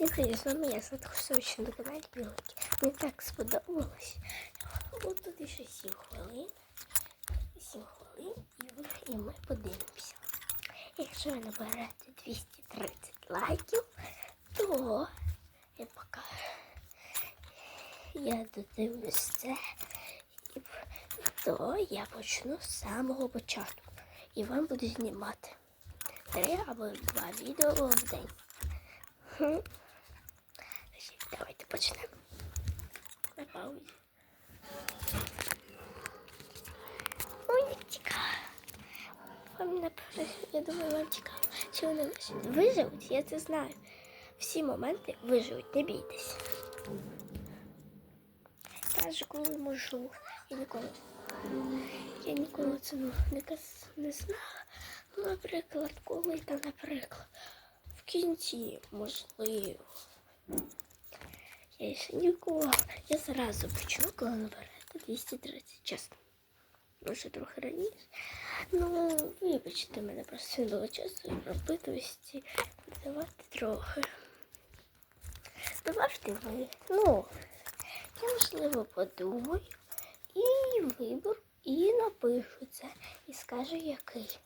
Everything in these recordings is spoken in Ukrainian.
Всім привіт, з вами я Садхусович на каналі Білки. Мені так сподобалось. От тут ще 7 хвилин. 7 хвилин і, ви, і ми подивимося. Якщо ви наберете 230 лайків, то я пока я додивлюсь це, то я почну з самого початку. І вам буду знімати три або два відео в день. Давайте почнемо. На паузі. Ой, як цікаво. Вам напевно, я думаю, вам цікаво. Чи вони виживуть? Виживуть, я це знаю. Всі моменти виживуть, не бійтесь. Каже, коли можу. Я ніколи. Я ніколи це не, каз- не знала. Ну, наприклад, коли там, наприклад, в кінці, можливо. Я ще ніколи. Я зразу почну, коли наберете 230, чесно. Може, трохи раніше. Ну, вибачте мене, просто не було часу пропитувості давати трохи. Добавте ви. Ну, я можливо подумаю і виберу, і напишу це, і скажу який.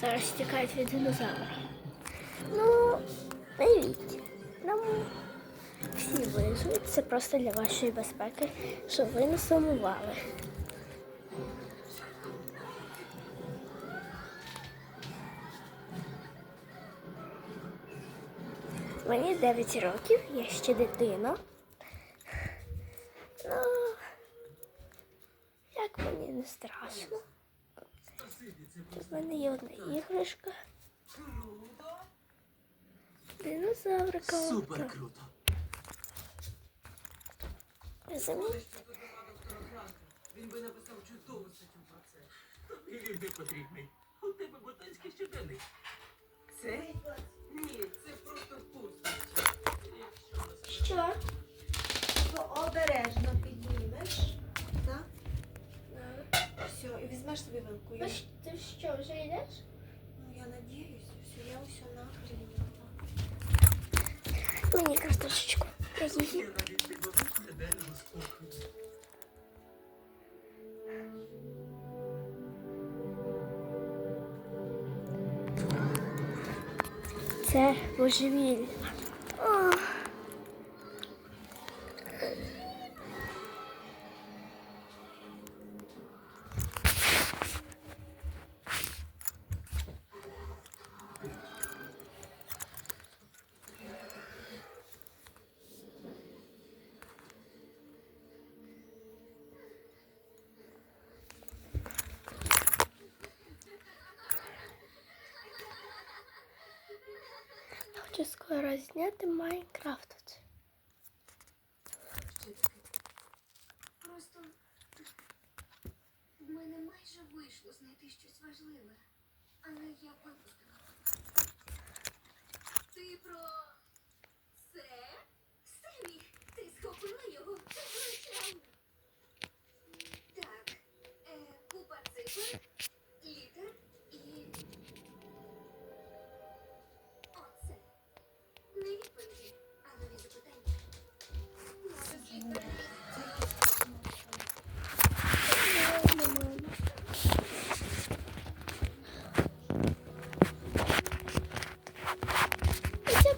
Зараз тікають від динозавра. Ну, навіть. Нам всі виживуть. Це просто для вашої безпеки, щоб ви не сумували. Мені 9 років, я ще дитина. Ну, як мені не страшно. У мене є одна іграшка. Динозаврика. Супер круто. Розумієте? Він би написав чудову статтю про це. Тобі він не потрібний. У тебе ботанський щоденник. Цей? Ні, це просто пусто. Якщо Що? Обережно піднімеш. Все, собі вилку. Ж- ти що, вже йдеш? ну, я надіюсь, все, я усе нахрен. Мені картошечку. Я її. Це божевілля. Хочу скоро зняти Майнкрафт. Просто в мене майже вийшло знайти щось важливе, але я випустила. Ти про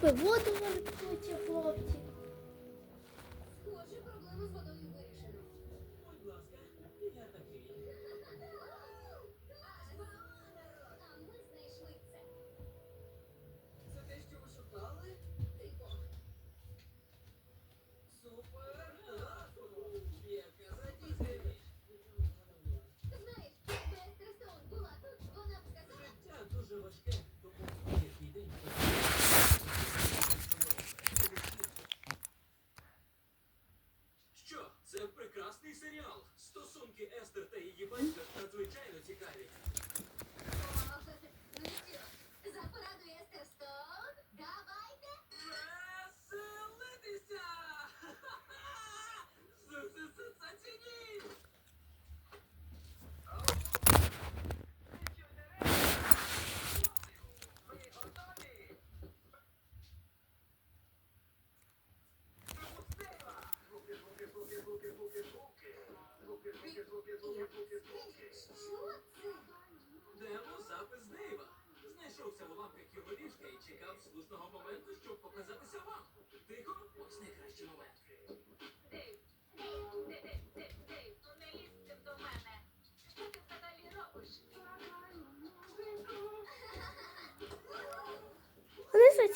Воду вимкнуть, хлопці. esther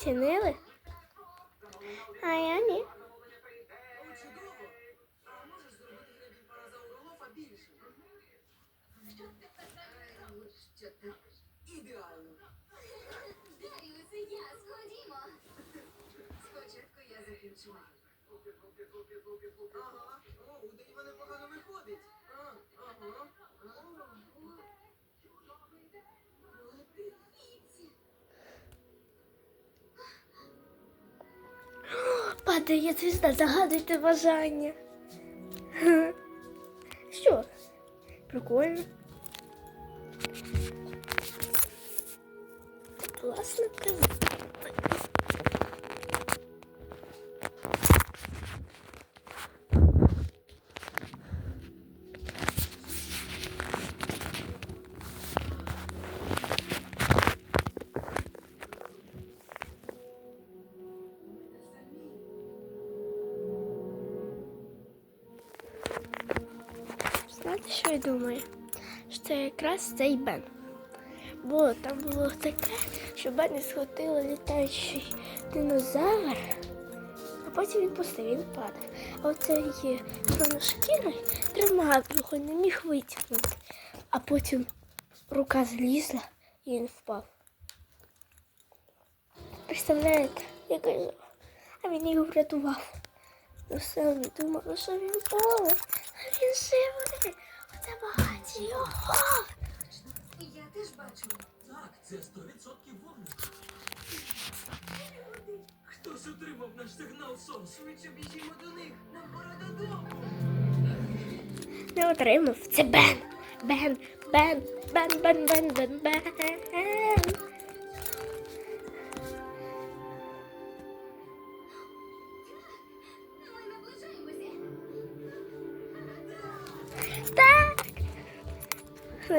взагалі робиш? Що ти? Ідеально. Даріусе, я, сходімо. Спочатку я закінчу. Ага. У Дейва непогано виходить. А, ага. Падає звізда, загадуйте бажання. Що? Прикольно. Класно казати. Що я думаю? Що це якраз цей Бен. Бо там було таке, що Бен схватило літаючий динозавр, а потім він пустив, він падав. А оцей шкірий тримав його, не міг витягнути. А потім рука злізла і він впав. Представляєте, я кажу, а він його врятував. Ну все, думала, що він поле, а він живий. Оце багаті його. Я теж бачу. Так, це 100% вогник. Хтось отримав наш сигнал сон. Швидше біжімо до них. Нам пора додому. Не отримав. Це Бен. Бен, Бен, Бен, Бен, Бен, Бен, Бен.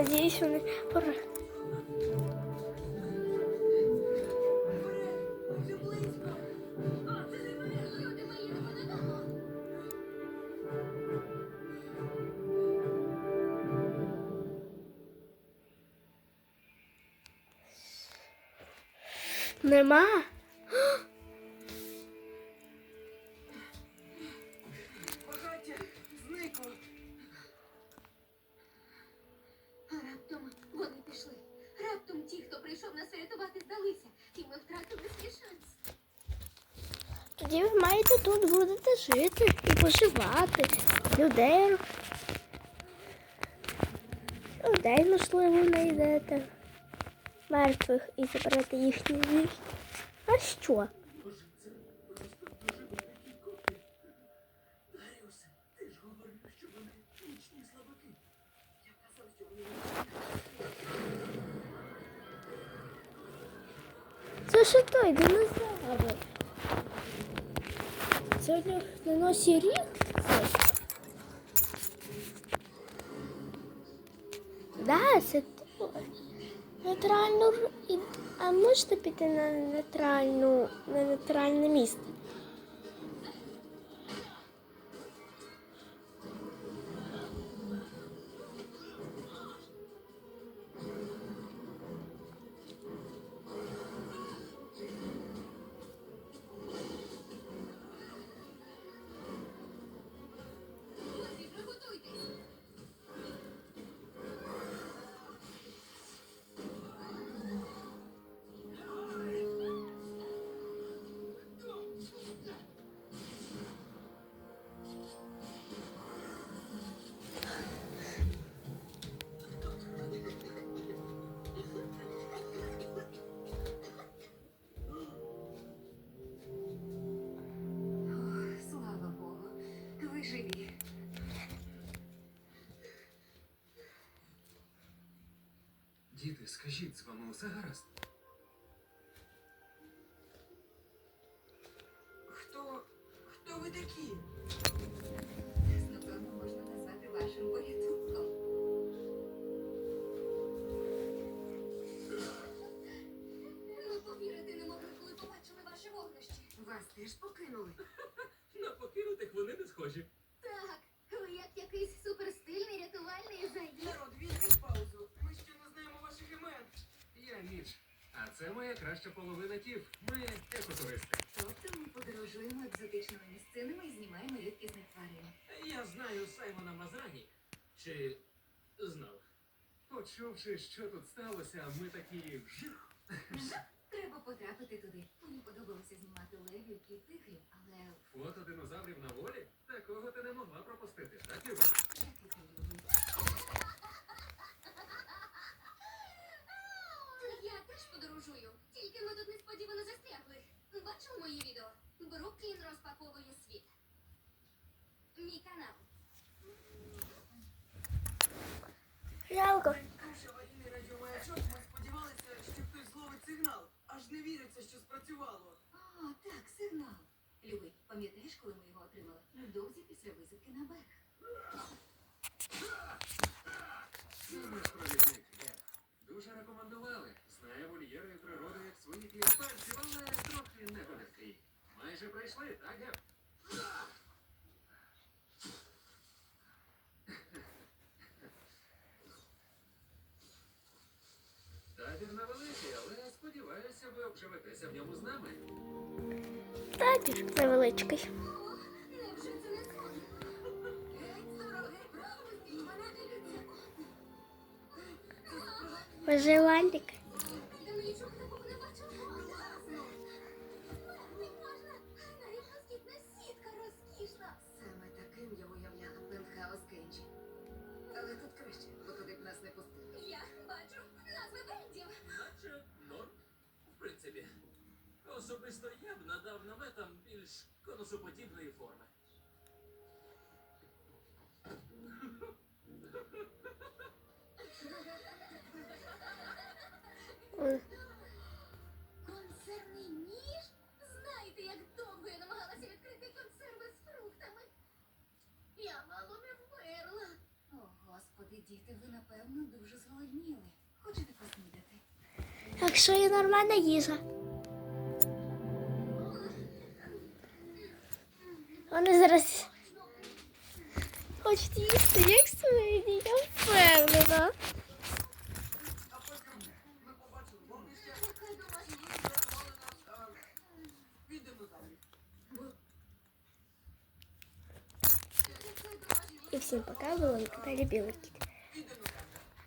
Надіюсь, вони. Вже нас врятувати, здалися. І ми втратили свій шанс. Тоді ви маєте тут будете жити і поживати. Людей. Людей, можливо, знайдете. Мертвих і заберете їхні віки. А що? Може, це Це ще той динозавр. Нього на носі рік. Да, це. Нейтральну А можете піти на нейтральну на нейтральне місце? живі. Діти, скажіть, з вами усе гаразд? Хто Хто ви такі? Нас, напевно, можна назвати вашим порятунком. Ми повірити не могли, коли побачили ваші вогнищі. Вас теж покинули схожі. Так, ви як якийсь суперстильний рятувальний заїзд. Народ, візьміть паузу. Ми ще не знаємо ваших імен. Я Міч. А це моя краща половина тів. Ми екотуристи. Тобто ми подорожуємо екзотичними місцинами і знімаємо рідкісних тварин. Я знаю Саймона Мазрані. Чи знав? Почувши, що тут сталося, ми такі вжих. Треба потрапити туди. Мені подобалося знімати левів і тигрів, але Фото динозаврів на волі? Такого ти не могла пропустити, так, як любиш. Я теж подорожую, тільки ми тут несподівано застрягли. Бачив мої відео? Бруклін розпаковує світ. Мій канал. Жалко. Наш аварійний радіомаячок, ми сподівалися, що хтось зловить сигнал. Аж не віриться, що спрацювало. А, так, сигнал. Любий, пам'ятаєш, коли ми його отримали? Невдовзі після висадки на берег. Є. Дуже рекомендували. Знає вольєри і природу як свої клієнти, але трохи не. Майже прийшли, так, Геп? Обживетеся в ньому з нами. Табір невеличкий. О, конусоподібної форми. Консервний ніж? Знаєте, як довго я намагалася відкрити консерви з фруктами? Я мало не вмерла. О, господи, діти, ви напевно дуже зголодніли. Хочете поснідати? Якщо є нормальна їжа. Вони зараз хочуть їсти, як свині, я впевнена. А потім ми побачили вогнище, Яка домашня врятували нас. а, Підемо далі. І всім пока, було на каналі Білий Кіт.